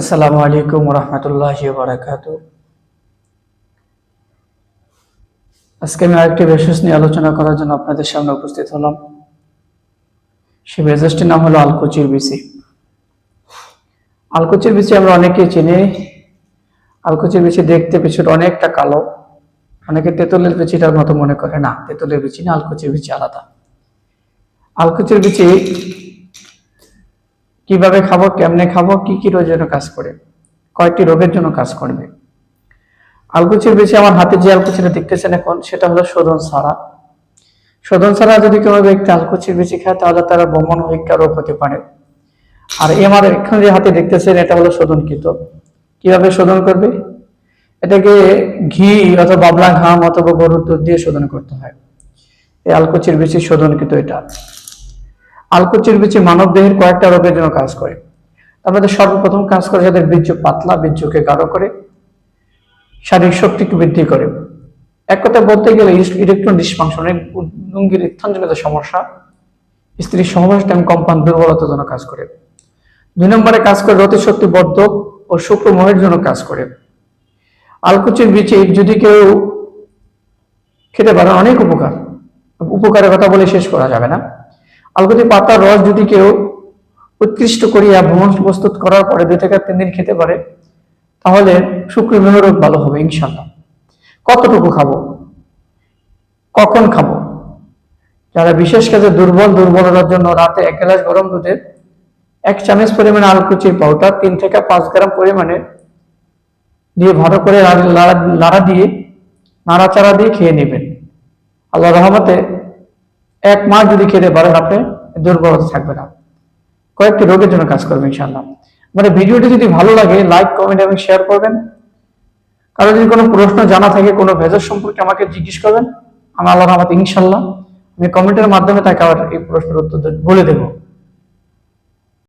আসসালামু আলাইকুম রহমতুল্লাহ বারাকাত আজকে আমি আরেকটি ভেষজ নিয়ে আলোচনা করার জন্য আপনাদের সামনে উপস্থিত হলাম। সেই ভেষজটির নাম হলো আলকুচির বিচি। আলকুচির বিচি আমরা অনেকেই চিনি। আলকুচির বিচি দেখতে পিছুটা অনেকটা কালো। অনেকে তেঁতুলের বিচিটার মতো মনে করে না, তেঁতুলের বিচি না, আলকুচির বিচি আলাদা। আলকুচির বিচি কীভাবে খাব, কেমনে খাব, কি কি রোগের জন্য কাজ করে কয়েকটি রোগের জন্য কাজ করবে। আলকুচির বেশি আমার হাতে যে আলকুচিটা দেখতেছেন এখন, সেটা হলো শোধন সারা। শোধন সারা যদি কোনো ব্যক্তি আলকুচির বেশি খায়, তাহলে তারা বমন হইকা রোগ হতে পারে। আর এ আমার এখানে যে হাতে দেখতেছেন, এটা হলো শোধনকৃত কীভাবে শোধন করবে? এটাকে ঘি অথবা বাবলা ঘাম অথবা গরুর দুধ দিয়ে শোধন করতে হয়। এই আলকুচির বেশি শোধনকৃত এটা। আলকুচির বিচি মানব দেহের কয়েকটা রোগের জন্য কাজ করে। আমাদের সর্বপ্রথম কাজ করে যাদের বীর্য পাতলা, বীর্যকে গাঢ় করে, শারীরিক শক্তিকে বৃদ্ধি করে। এক কথা বলতে গেলে ইলেকট্রন ডিসফাংশন লুঙ্গির স্থানজনিত সমস্যা, স্ত্রীর সহবাস এবং কম্পান দুর্বলতার জন্য কাজ করে। দুই নম্বরে কাজ করে রতি শক্তি বর্ধক ও শুক্রমোহের জন্য কাজ করে। আলকুচির বিচি যদি কেউ খেতে পারে, অনেক উপকার। উপকারের কথা বলে শেষ করা যাবে না। আলকুতি পাতার রস যদি কেউ উৎকৃষ্ট করিয়া ভ্রমণ প্রস্তুত করার পরে দুই থেকে তিন দিন খেতে পারে, তাহলে শুক্রমেহ রোগ ভালো হবে ইনশাল্লাহ কতটুকু খাব? কখন খাব? যারা বিশেষ কাজে দুর্বল দুর্বলতার জন্য রাতে এক গ্লাস গরম দুধে এক চামচ পরিমাণে আলকুচির পাউডার, তিন থেকে পাঁচ গ্রাম পরিমাণে দিয়ে ভালো করে লাড়া দিয়ে, নাড়াচাড়া দিয়ে খেয়ে নেবেন। আল্লাহ রহমতে এক মাস যদি খেতে পারেন আপনি, দুর্বলতা থাকবে না। কয়েকটি রোগের জন্য কাজ করবেন ইনশাল্লাহ মানে ভিডিওটি যদি ভালো লাগে লাইক কমেন্ট এবং শেয়ার করবেন। কারও যদি কোনো প্রশ্ন জানা থাকে, কোনো ভেজার সম্পর্কে আমাকে জিজ্ঞেস করবেন, আমি আল্লাহ আমাদের ইনশাল্লাহ আমি কমেন্টের মাধ্যমে তাকে আবার এই প্রশ্নের উত্তর বলে দেবো।